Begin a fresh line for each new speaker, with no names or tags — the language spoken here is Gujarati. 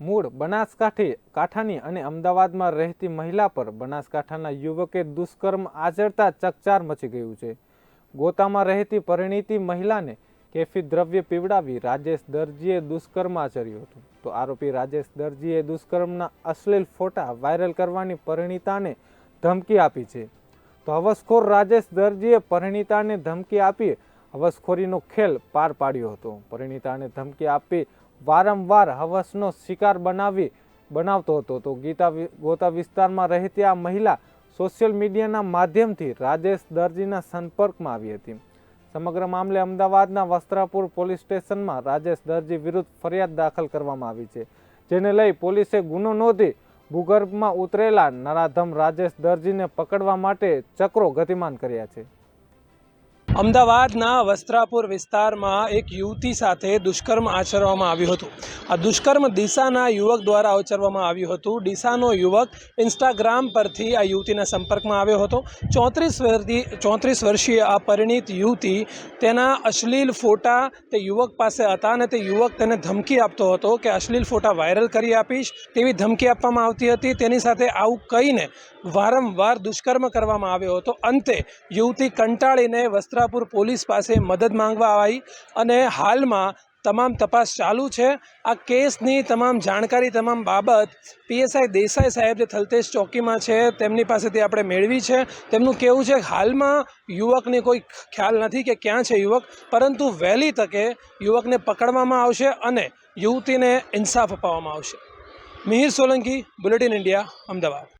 મૂળ બનાસકાંઠી, કાંઠાની અને અમદાવાદમાં રહેતી મહિલા પર બનાસકાંઠાના યુવકે દુષ્કર્મ આચરતા ચકચાર મચી ગયું છે. ગોતામાં રહેતી પરિણીતી મહિલાને કેફી દ્રવ્ય પીવડાવી રાજેશ દરજીએ દુષ્કર્મ આચર્યું હતું. તો આરોપી રાજેશ દરજીએ દુષ્કર્મના અશ્લીલ ફોટા વાયરલ કરવાની પરિણીતાને ધમકી આપી છે. તો હવસખોર રાજેશ દરજીએ પરિણીતાને ધમકી આપી હવસખોરીનો ખેલ પાર પાડ્યો હતો. પરિણીતાને ધમકી આપી વારંવાર હવસનો શિકાર બનાવી, બનાવતો હતો. તો ગીતા ગોતા વિસ્તારમાં રહેતી આ મહિલા સોશિયલ મીડિયાના માધ્યમથી રાજેશ દરજીના સંપર્કમાં આવી હતી. સમગ્ર મામલે અમદાવાદના વસ્ત્રાપુર પોલીસ સ્ટેશનમાં રાજેશ દરજી વિરુદ્ધ ફરિયાદ દાખલ કરવામાં આવી છે, જેને લઈ પોલીસે ગુનો નોંધી ભૂગર્ભમાં ઉતરેલા નરાધમ રાજેશ દરજીને પકડવા માટે ચક્રો ગતિમાન કર્યા છે.
અમદાવાદના વસ્ત્રાપુર વિસ્તારમાં એક યુવતી સાથે દુષ્કર્મ આચરવામાં આવ્યું હતું. આ દુષ્કર્મ ડીસાના યુવક દ્વારા આચરવામાં આવ્યું હતું. ડીસાનો યુવક ઇન્સ્ટાગ્રામ પરથી આ યુવતીના સંપર્કમાં આવ્યો હતો. ચોત્રીસ વર્ષથી, ચોત્રીસ વર્ષીય આ પરિણીત યુવતી તેના અશ્લીલ ફોટા તે યુવક પાસે હતા અને તે યુવક તેને ધમકી આપતો હતો કે અશ્લીલ ફોટા વાયરલ કરી આપીશ તેવી ધમકી આપવામાં આવતી હતી. તેની સાથે આવું કહીને વારંવાર દુષ્કર્મ કરવામાં આવ્યો હતો. અંતે યુવતી કંટાળીને વસ્ત્રાપુર પોલીસ પાસે મદદ માંગવા આવી અને હાલમાં તમામ તપાસ ચાલુ છે. આ કેસની તમામ જાણકારી, તમામ બાબત પીએસઆઈ દેસાઈ સાહેબ જે થલતેજ ચોકીમાં છે, તેમની પાસેથી આપણે મેળવી છે. તેમનું કહેવું છે હાલમાં યુવકને કોઈ ખ્યાલ નથી કે ક્યાં છે યુવક, પરંતુ વહેલી તકે યુવકને પકડવામાં આવશે અને યુવતીને ઇન્સાફ અપાવવામાં આવશે. Mihir Solanki, bulletin India, Ahmedabad.